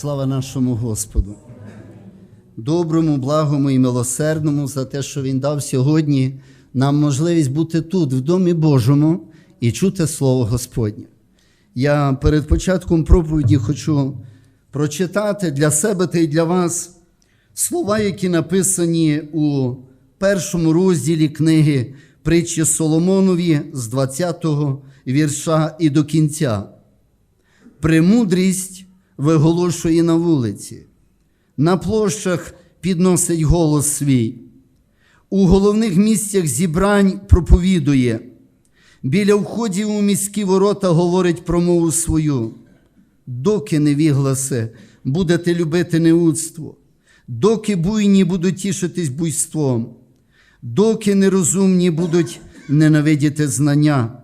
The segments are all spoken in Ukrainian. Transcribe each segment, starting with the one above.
Слава нашому Господу. Доброму, благому і милосердному за те, що Він дав сьогодні нам можливість бути тут, в Домі Божому, і чути Слово Господнє. Я перед початком проповіді хочу прочитати для себе та й для вас слова, які написані у першому розділі книги притчі Соломонові з 20-го вірша і до кінця. Премудрість виголошує на вулиці, на площах підносить голос свій, у головних місцях зібрань проповідує, біля входів у міські ворота говорить промову свою. Доки невігласе будете любити неудство, доки буйні будуть тішитись буйством, доки нерозумні будуть ненавидіти знання.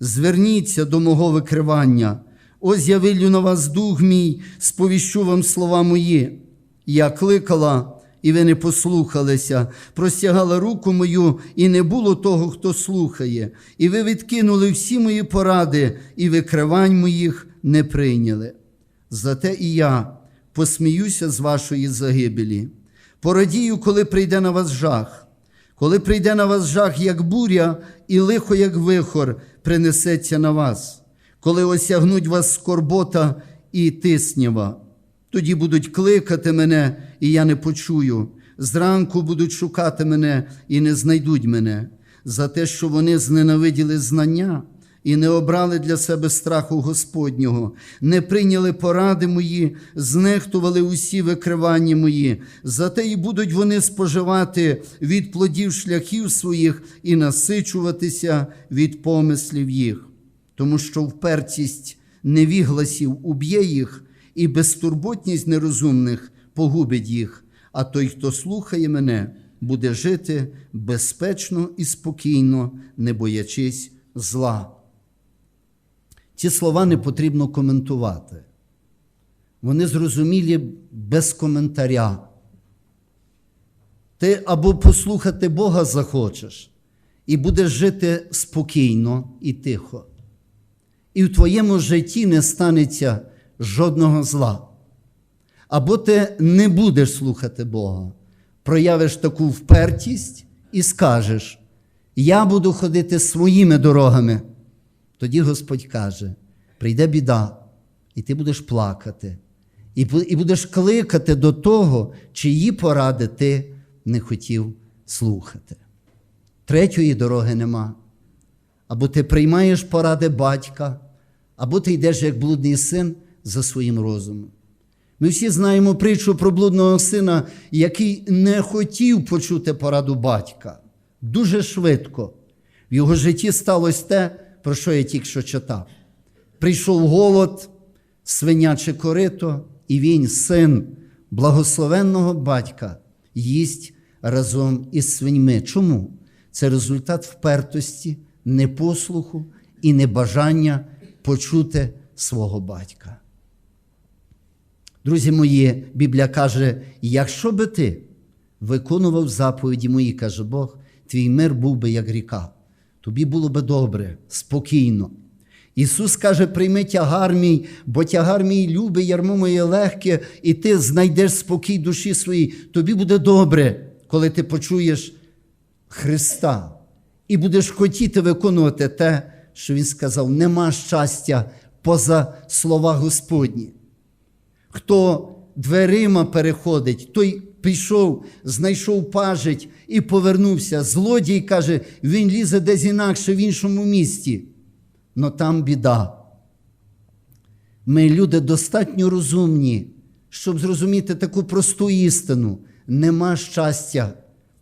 Зверніться до мого викривання. Ось я вилю на вас дух мій, сповіщу вам слова мої. Я кликала, і ви не послухалися, простягала руку мою, і не було того, хто слухає. І ви відкинули всі мої поради, і викривань моїх не прийняли. Зате і я посміюся з вашої загибелі. Порадію, коли прийде на вас жах. Коли прийде на вас жах, як буря, і лихо, як вихор, принесеться на вас коли осягнуть вас скорбота і тиснява. Тоді будуть кликати мене, і я не почую. Зранку будуть шукати мене і не знайдуть мене, за те, що вони зненавиділи знання і не обрали для себе страху Господнього, не прийняли поради мої, знехтували усі викривання мої. Зате і будуть вони споживати від плодів шляхів своїх і насичуватися від помислів їх тому що впертість невігласів уб'є їх, і безтурботність нерозумних погубить їх, а той, хто слухає мене, буде жити безпечно і спокійно, не боячись зла. Ці слова не потрібно коментувати. Вони зрозумілі без коментаря. Ти або послухати Бога захочеш, і будеш жити спокійно і тихо і в твоєму житті не станеться жодного зла. Або ти не будеш слухати Бога, проявиш таку впертість і скажеш: Я буду ходити своїми дорогами. Тоді Господь каже: прийде біда, і ти будеш плакати, і будеш кликати до того, чиї поради ти не хотів слухати. Третьої дороги нема. Або ти приймаєш поради батька, або ти йдеш як блудний син за своїм розумом. Ми всі знаємо притчу про блудного сина, який не хотів почути пораду батька. Дуже швидко. В його житті сталося те, про що я тільки що читав. Прийшов голод, свиняче корито, і він, син благословенного батька, їсть разом із свиньми. Чому? Це результат впертості непослуху і небажання почути свого батька. Друзі мої, Біблія каже: якщо би ти виконував заповіді мої, каже Бог, твій мир був би як ріка, тобі було би добре, спокійно. Ісус каже, прийми тягар мій, бо тягар мій любий, ярмо моє легке, і ти знайдеш спокій душі своїй. Тобі буде добре, коли ти почуєш Христа і будеш хотіти виконувати те, що Він сказав: нема щастя поза слова Господні. Хто дверима переходить, той пішов, знайшов пажить і повернувся. Злодій каже, він лізе десь інакше в іншому місті. Но там біда. Ми люди достатньо розумні, щоб зрозуміти таку просту істину. Нема щастя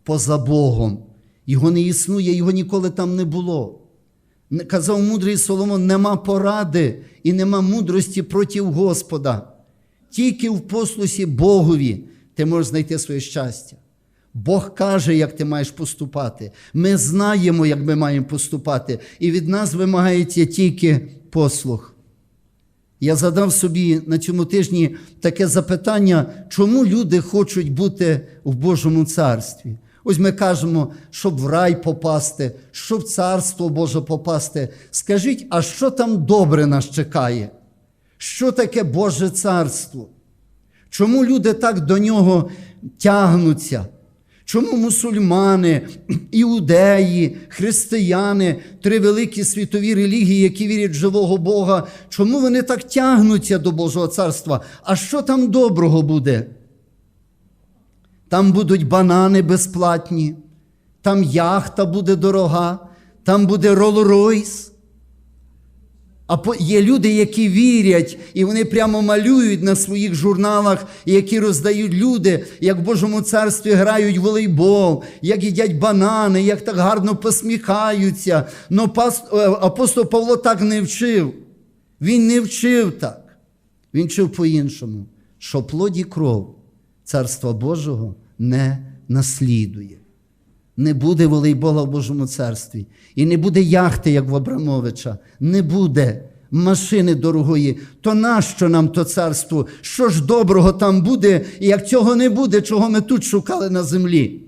поза Богом. Його не існує, його ніколи там не було. Казав мудрий Соломон: нема поради і нема мудрості проти Господа. Тільки в послусі Богові ти можеш знайти своє щастя. Бог каже, як ти маєш поступати. Ми знаємо, як ми маємо поступати, і від нас вимагається тільки послух. Я задав собі на цьому тижні таке запитання, чому люди хочуть бути в Божому царстві. Ось ми кажемо, щоб в рай попасти, щоб в царство Боже попасти. Скажіть, а що там добре нас чекає? Що таке Боже царство? Чому люди так до нього тягнуться? Чому мусульмани, іудеї, християни, три великі світові релігії, які вірять в живого Бога, чому вони так тягнуться до Божого царства? А що там доброго буде? Там будуть банани безплатні, там яхта буде дорога, там буде Ролл-Ройс. А є люди, які вірять, і вони прямо малюють на своїх журналах, які роздають люди, як в Божому царстві грають волейбол, як їдять банани, як так гарно посміхаються. Но е, апостол Павло так не вчив. Він не вчив так. Він вчив по-іншому, що плод і кров Царства Божого не наслідує. Не буде волейбола в Божому царстві. І не буде яхти, як в Абрамовича. Не буде машини дорогої. То нащо нам то царство? Що ж доброго там буде, і як цього не буде, чого ми тут шукали на землі?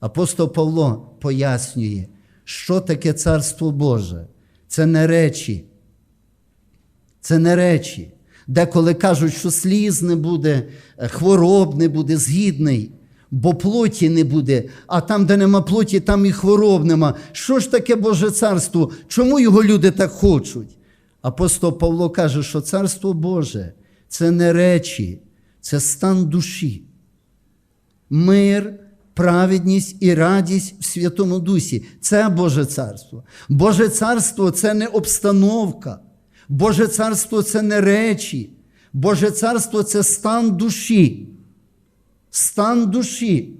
Апостол Павло пояснює, що таке царство Боже. Це не речі. Це не речі. Деколи кажуть, що сліз не буде, е, хвороб не буде, згідний, бо плоті не буде, а там, де нема плоті, там і хвороб нема. Що ж таке Боже царство? Чому його люди так хочуть? Апостол Павло каже, що царство Боже це не речі, це стан душі мир, праведність і радість в Святому Дусі. Це Боже царство. Боже царство це не обстановка. Боже царство це не речі. Боже царство це стан душі. Стан душі.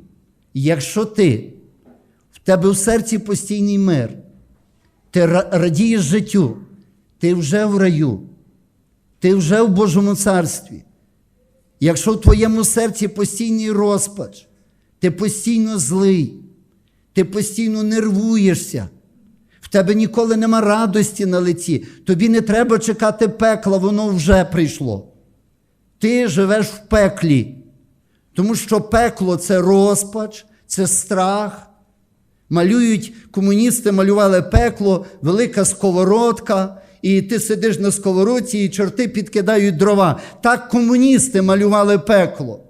Якщо ти, в тебе в серці постійний мир, ти радієш життю, ти вже в раю, ти вже в Божому царстві. Якщо в твоєму серці постійний розпач, ти постійно злий, ти постійно нервуєшся, в тебе ніколи нема радості на лиці, тобі не треба чекати пекла, воно вже прийшло. Ти живеш в пеклі, тому що пекло це розпач, це страх. Малюють комуністи, малювали пекло, велика сковородка, і ти сидиш на сковородці, і чорти підкидають дрова. Так комуністи малювали пекло.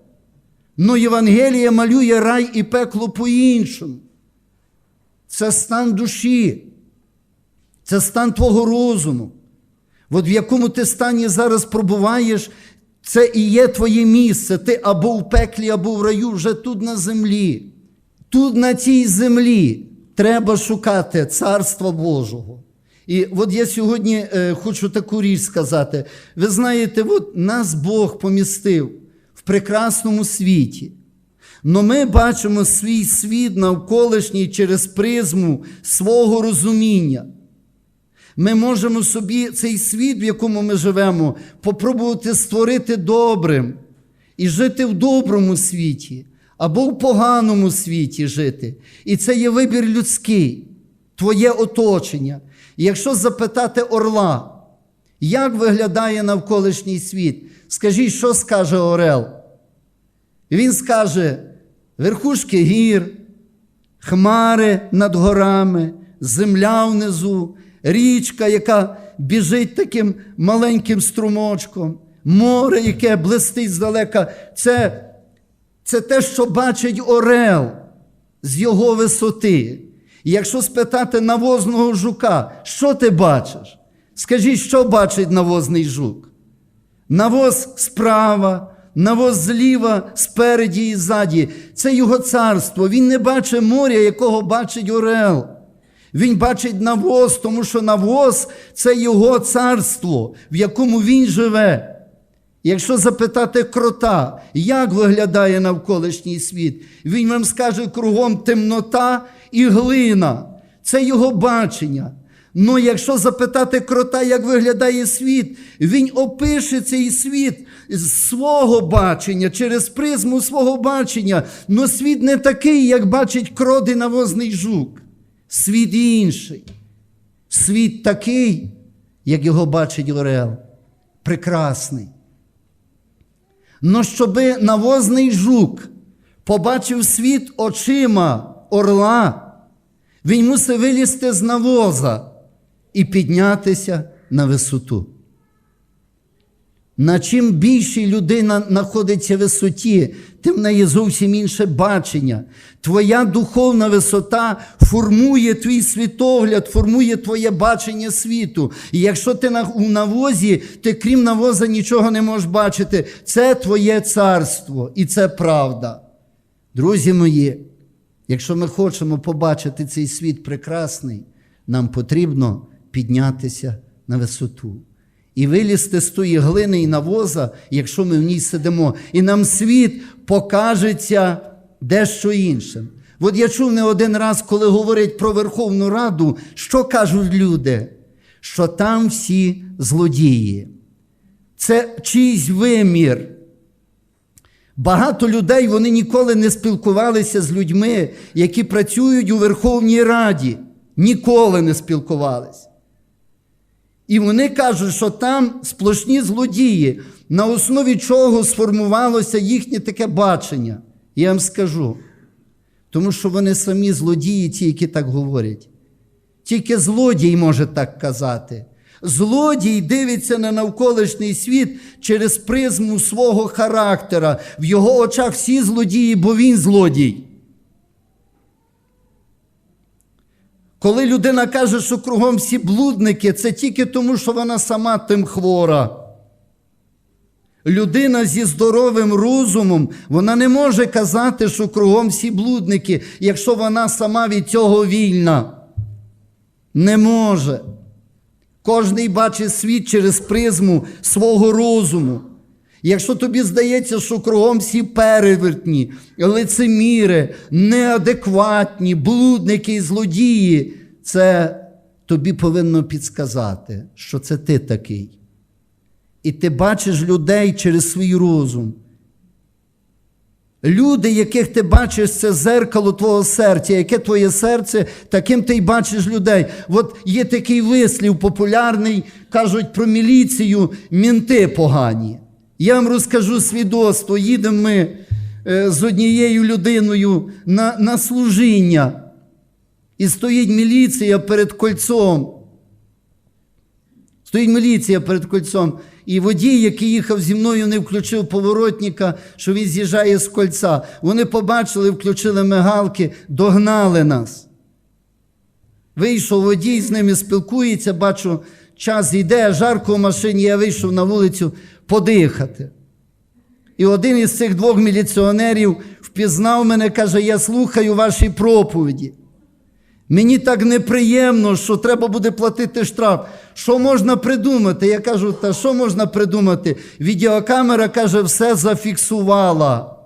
Ну Євангелія малює рай і пекло по-іншому. Це стан душі, це стан твого розуму. От в якому ти стані зараз пробуваєш, це і є твоє місце. Ти або в пеклі, або в раю, вже тут на землі. Тут на цій землі треба шукати Царства Божого. І от я сьогодні е, хочу таку річ сказати. Ви знаєте, от нас Бог помістив в прекрасному світі. Но ми бачимо свій світ навколишній через призму свого розуміння. Ми можемо собі цей світ, в якому ми живемо, попробувати створити добрим і жити в доброму світі або в поганому світі жити. І це є вибір людський, твоє оточення. І якщо запитати орла, як виглядає навколишній світ, скажіть, що скаже Орел? Він скаже: верхушки гір, хмари над горами, земля внизу, річка, яка біжить таким маленьким струмочком, море, яке блистить здалека. Це, це те, що бачить Орел з його висоти. І якщо спитати навозного жука, що ти бачиш? Скажіть, що бачить навозний жук? Навоз справа, навоз зліва, спереді і ззаді. Це його царство. Він не бачить моря, якого бачить Орел. Він бачить навоз, тому що навоз це його царство, в якому він живе. Якщо запитати крота, як виглядає навколишній світ, він вам скаже кругом темнота і глина. Це його бачення. Ну, якщо запитати крота, як виглядає світ, він опише цей світ з свого бачення, через призму свого бачення. Но світ не такий, як бачить крот і навозний жук. Світ інший. Світ такий, як його бачить Орел. Прекрасний. Но щоби навозний жук побачив світ очима орла, він мусив вилізти з навоза і піднятися на висоту. На чим більше людина знаходиться в висоті, тим в неї зовсім інше бачення. Твоя духовна висота формує твій світогляд, формує твоє бачення світу. І якщо ти у навозі, ти крім навоза нічого не можеш бачити. Це твоє царство і це правда. Друзі мої, якщо ми хочемо побачити цей світ прекрасний, нам потрібно піднятися на висоту і вилізти з тої глини і навоза, якщо ми в ній сидимо, і нам світ покажеться дещо іншим. От я чув не один раз, коли говорять про Верховну Раду, що кажуть люди? Що там всі злодії. Це чийсь вимір. Багато людей вони ніколи не спілкувалися з людьми, які працюють у Верховній Раді. Ніколи не спілкувалися. І вони кажуть, що там сплошні злодії, на основі чого сформувалося їхнє таке бачення. Я вам скажу. Тому що вони самі злодії, ті, які так говорять. Тільки злодій може так казати. Злодій дивиться на навколишній світ через призму свого характера. В його очах всі злодії, бо він злодій. Коли людина каже, що кругом всі блудники, це тільки тому, що вона сама тим хвора. Людина зі здоровим розумом, вона не може казати, що кругом всі блудники, якщо вона сама від цього вільна. Не може. Кожний бачить світ через призму свого розуму. Якщо тобі здається, що кругом всі перевертні, лицеміри, неадекватні, блудники і злодії, це тобі повинно підсказати, що це ти такий. І ти бачиш людей через свій розум. Люди, яких ти бачиш, це зеркало твого серця. Яке твоє серце, таким ти й бачиш людей. От є такий вислів популярний, кажуть про міліцію, мінти погані. Я вам розкажу свідоцтво. Їдемо ми е, з однією людиною на, на служіння. І стоїть міліція перед кольцом. Стоїть міліція перед кольцом. І водій, який їхав зі мною, не включив поворотника, що він з'їжджає з кольця. Вони побачили, включили мигалки, догнали нас. Вийшов водій, з ними спілкується, бачу, час йде, жарко в машині, я вийшов на вулицю подихати. І один із цих двох міліціонерів впізнав мене, каже: Я слухаю ваші проповіді. Мені так неприємно, що треба буде платити штраф. Що можна придумати? Я кажу, та що можна придумати? Відеокамера каже, все зафіксувала.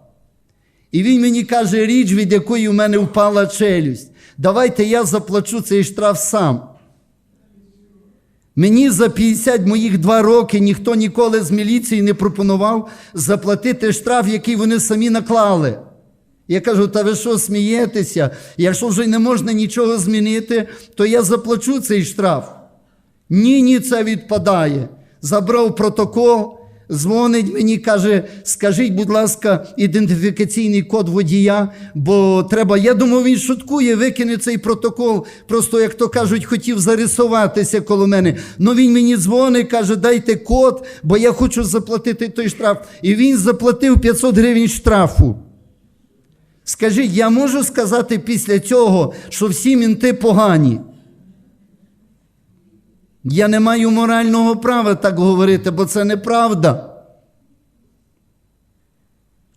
І він мені каже річ, від якої в мене впала челюсть. Давайте я заплачу цей штраф сам. Мені за 50 моїх два роки ніхто ніколи з міліції не пропонував заплатити штраф, який вони самі наклали. Я кажу, та ви що смієтеся? Якщо вже не можна нічого змінити, то я заплачу цей штраф. Ні, ні, це відпадає. Забрав протокол, дзвонить мені, каже, скажіть, будь ласка, ідентифікаційний код водія, бо треба. Я думав, він шуткує, викине цей протокол. Просто, як то кажуть, хотів зарисуватися коло мене. Ну він мені дзвонить, каже, дайте код, бо я хочу заплатити той штраф. І він заплатив 500 гривень штрафу. Скажіть, я можу сказати після цього, що всі мінти погані? Я не маю морального права так говорити, бо це неправда.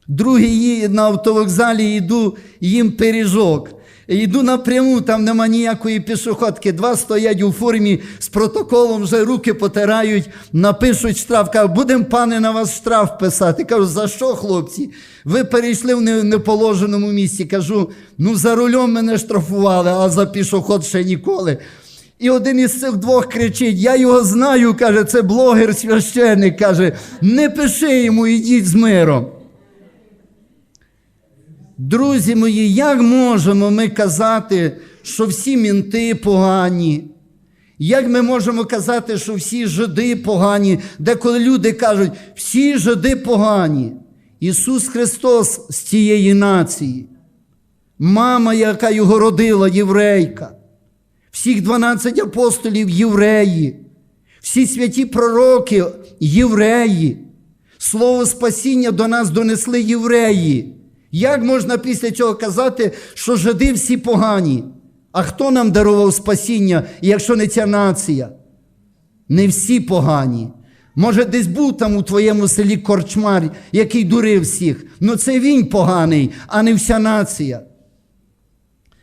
Другий на автовокзалі йду, їм пиріжок. Йду напряму, там нема ніякої пішоходки. Два стоять у формі з протоколом, вже руки потирають, напишуть штраф. Кажуть, будемо, пане, на вас штраф писати. Кажу, за що, хлопці? Ви перейшли в неположеному місці. Кажу, ну за рулем мене штрафували, а за пішоход ще ніколи. І один із цих двох кричить: Я його знаю, каже, це блогер священник. Каже, не пиши йому, ідіть з миром. Друзі мої, як можемо ми казати, що всі мінти погані? Як ми можемо казати, що всі жиди погані, деколи люди кажуть, всі жиди погані. Ісус Христос з цієї нації, мама, яка його родила, єврейка, всіх 12 апостолів євреї, всі святі пророки євреї. Слово спасіння до нас донесли євреї. Як можна після цього казати, що жиди всі погані? А хто нам дарував спасіння, якщо не ця нація? Не всі погані. Може, десь був там у твоєму селі корчмар, який дурив всіх. Ну це він поганий, а не вся нація.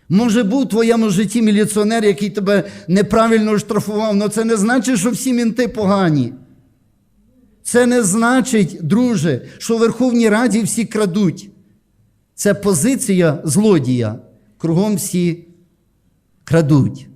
Може, був у твоєму житті міліціонер, який тебе неправильно штрафував, але це не значить, що всі мінти погані. Це не значить, друже, що в Верховній Раді всі крадуть. Це позиція злодія. Кругом всі крадуть.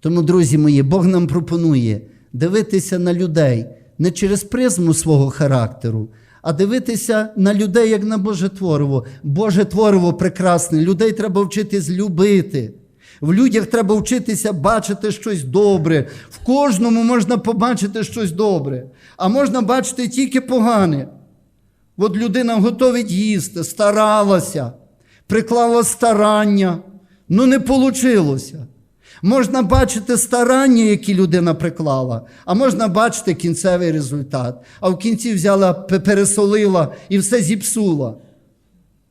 Тому, друзі мої, Бог нам пропонує дивитися на людей не через призму свого характеру, а дивитися на людей як на Боже Твориво. Боже Твориво прекрасне, людей треба вчитись любити. В людях треба вчитися бачити щось добре. В кожному можна побачити щось добре, а можна бачити тільки погане. От людина готовить їсти, старалася, приклала старання, ну не вийшло. Можна бачити старання, які людина приклала, а можна бачити кінцевий результат. А в кінці взяла, пересолила і все зіпсула.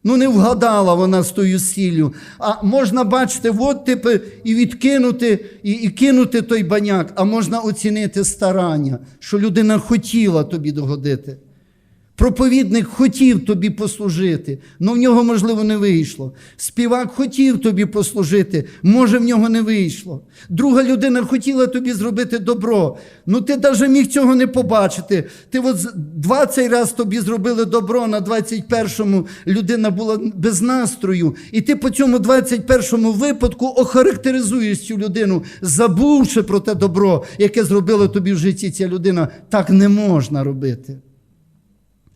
Ну, не вгадала вона з тою сіллю. А можна бачити, от типу, і відкинути, і, і кинути той баняк, а можна оцінити старання, що людина хотіла тобі догодити. Проповідник хотів тобі послужити, але в нього, можливо, не вийшло. Співак хотів тобі послужити, може, в нього не вийшло. Друга людина хотіла тобі зробити добро. Ну ти навіть міг цього не побачити. Ти от з- 20 раз тобі зробили добро, на 21-му людина була без настрою. І ти по цьому 21-му випадку охарактеризуєш цю людину, забувши про те добро, яке зробила тобі в житті ця людина. Так не можна робити.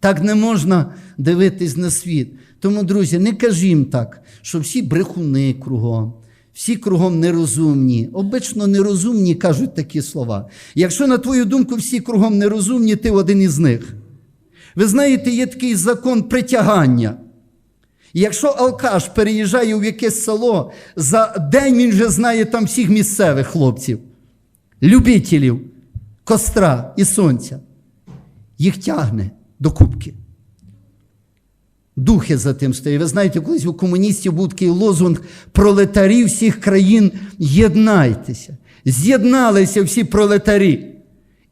Так не можна дивитись на світ. Тому, друзі, не кажімо так, що всі брехуни кругом, всі кругом нерозумні. Обично нерозумні кажуть такі слова. Якщо, на твою думку, всі кругом нерозумні, ти один із них. Ви знаєте, є такий закон притягання. Якщо алкаш переїжджає в якесь село, за день він вже знає там всіх місцевих хлопців, любителів, костра і сонця їх тягне до кубки. Духи за тим стоять. Ви знаєте, колись у комуністів був такий лозунг пролетарі всіх країн єднайтеся. З'єдналися всі пролетарі.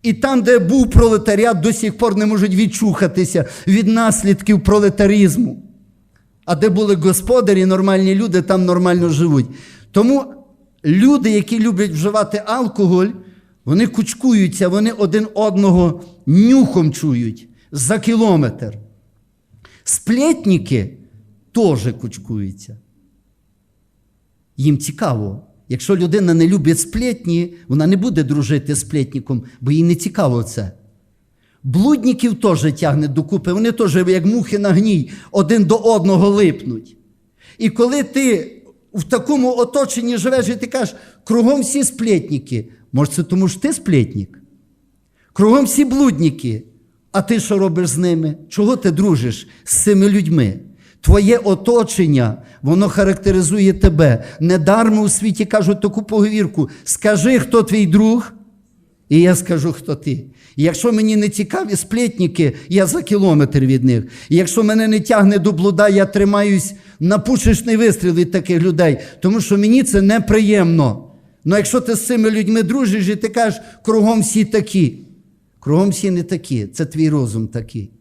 І там, де був пролетаріат, до сих пор не можуть відчухатися від наслідків пролетарізму. А де були господарі, нормальні люди, там нормально живуть. Тому люди, які люблять вживати алкоголь, вони кучкуються, вони один одного нюхом чують за кілометр. Сплетники теж кучкуються. Їм цікаво. Якщо людина не любить сплетні, вона не буде дружити з сплетником, бо їй не цікаво це. Блудників теж тягне докупи, вони теж, як мухи на гній, один до одного липнуть. І коли ти в такому оточенні живеш, і ти кажеш, кругом всі сплетники, може, це тому що ти сплетник? Кругом всі блудники. А ти що робиш з ними? Чого ти дружиш з цими людьми? Твоє оточення, воно характеризує тебе. Недармо у світі кажуть таку поговірку: скажи, хто твій друг, і я скажу, хто ти. Якщо мені не цікаві сплетники, я за кілометр від них. Якщо мене не тягне до блуда, я тримаюсь на пушечний вистріл від таких людей, тому що мені це неприємно. Ну якщо ти з цими людьми дружиш і ти кажеш, кругом всі такі. Кругом всі не такі, це твій розум такий.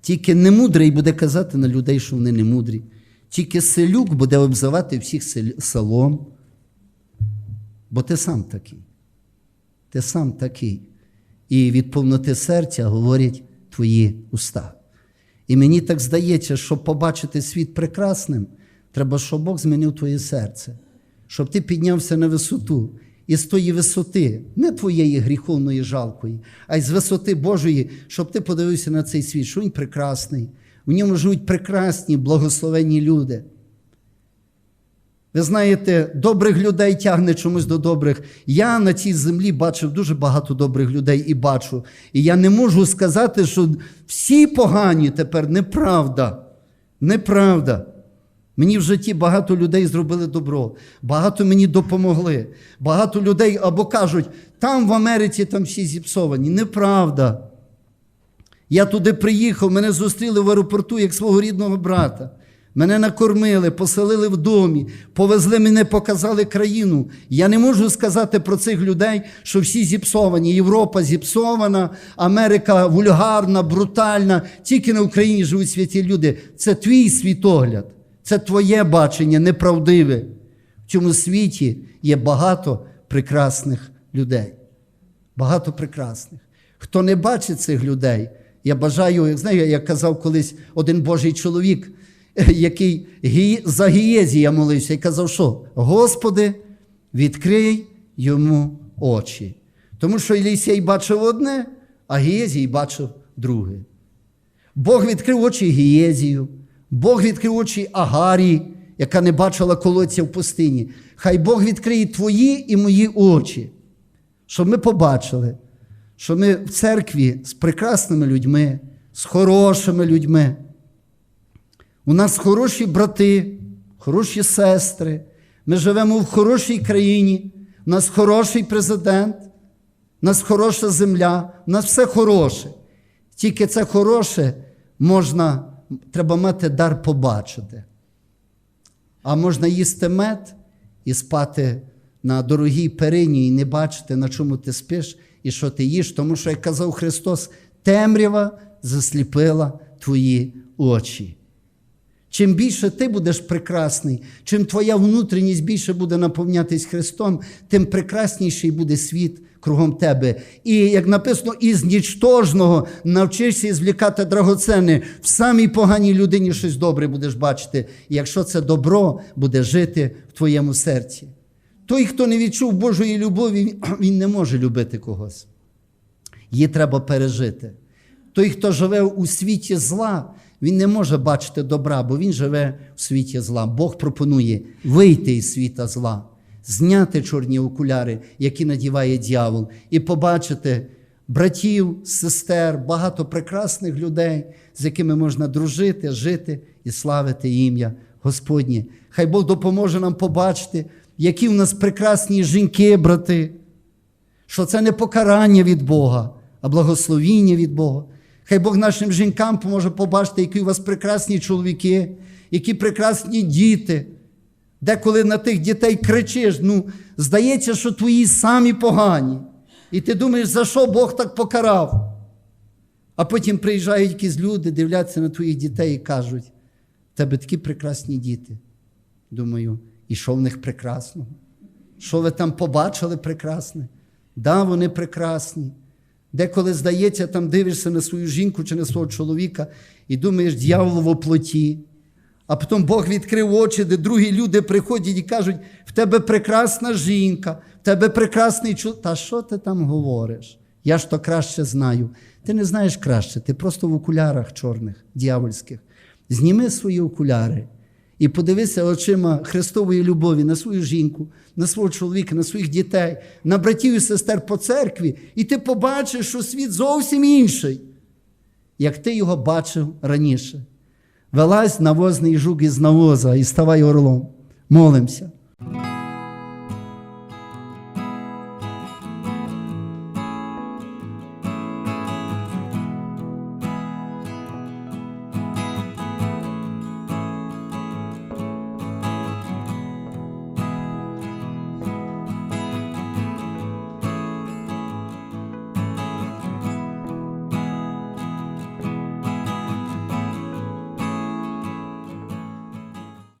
Тільки немудрий буде казати на людей, що вони не мудрі. Тільки селюк буде обзивати всіх селом. Бо ти сам такий. Ти сам такий. І від повноти серця говорять твої уста. І мені так здається, щоб побачити світ прекрасним, треба, щоб Бог змінив твоє серце, щоб ти піднявся на висоту. І з тої висоти, не твоєї гріховної жалкої, а й з висоти Божої, щоб ти подивився на цей світ, що він прекрасний. В ньому живуть прекрасні, благословенні люди. Ви знаєте, добрих людей тягне чомусь до добрих. Я на цій землі бачив дуже багато добрих людей і бачу. І я не можу сказати, що всі погані тепер неправда. Неправда. Мені в житті багато людей зробили добро, багато мені допомогли. Багато людей або кажуть, там в Америці там всі зіпсовані. Неправда. Я туди приїхав, мене зустріли в аеропорту як свого рідного брата. Мене накормили, поселили в домі, повезли мене, показали країну. Я не можу сказати про цих людей, що всі зіпсовані. Європа зіпсована, Америка вульгарна, брутальна. Тільки на Україні живуть святі люди. Це твій світогляд, це твоє бачення, неправдиве. В цьому світі є багато прекрасних людей. Багато прекрасних. Хто не бачить цих людей, я бажаю, як знаю, як казав колись один Божий чоловік, який за Гієзія молився і казав, що Господи, відкрий йому очі. Тому що Елісій бачив одне, а Гієзій бачив друге. Бог відкрив очі Гієзію, Бог відкрив очі Агарі, яка не бачила колодця в пустині. Хай Бог відкриє твої і мої очі, щоб ми побачили, що ми в церкві з прекрасними людьми, з хорошими людьми. У нас хороші брати, хороші сестри. Ми живемо в хорошій країні, у нас хороший президент, у нас хороша земля, у нас все хороше. Тільки це хороше можна, треба мати дар побачити. А можна їсти мед і спати на дорогій перині і не бачити, на чому ти спиш і що ти їш. Тому що, як казав Христос, темрява засліпила твої очі. Чим більше ти будеш прекрасний, чим твоя внутрішність більше буде наповнятись Христом, тим прекрасніший буде світ кругом тебе. І як написано, із нічтожного навчишся звлікати драгоценне. В самій поганій людині щось добре будеш бачити. Якщо це добро буде жити в твоєму серці. Той, хто не відчув Божої любові, він не може любити когось. Її треба пережити. Той, хто живе у світі зла, він не може бачити добра, бо він живе в світі зла. Бог пропонує вийти із світа зла, зняти чорні окуляри, які надіває дьявол, і побачити братів, сестер, багато прекрасних людей, з якими можна дружити, жити і славити ім'я Господнє. Хай Бог допоможе нам побачити, які в нас прекрасні жінки, брати що це не покарання від Бога, а благословіння від Бога. Хай Бог нашим жінкам поможе побачити, які у вас прекрасні чоловіки, які прекрасні діти. Деколи на тих дітей кричиш, ну, здається, що твої самі погані. І ти думаєш, за що Бог так покарав? А потім приїжджають якісь люди, дивляться на твоїх дітей і кажуть: в тебе такі прекрасні діти. Думаю, і що в них прекрасного? Що ви там побачили прекрасне? Да, вони прекрасні. Деколи здається, там дивишся на свою жінку чи на свого чоловіка і думаєш, дьявол в оплоті. А потім Бог відкрив очі, де другі люди приходять і кажуть, в тебе прекрасна жінка, в тебе прекрасний чоловік. Та що ти там говориш? Я ж то краще знаю. Ти не знаєш краще, ти просто в окулярах чорних, дьявольських. Зніми свої окуляри і подивися очима Христової любові на свою жінку, на свого чоловіка, на своїх дітей, на братів і сестер по церкві, і ти побачиш, що світ зовсім інший, як ти його бачив раніше. Вилазь на возний жук із навоза і ставай орлом. Молимося.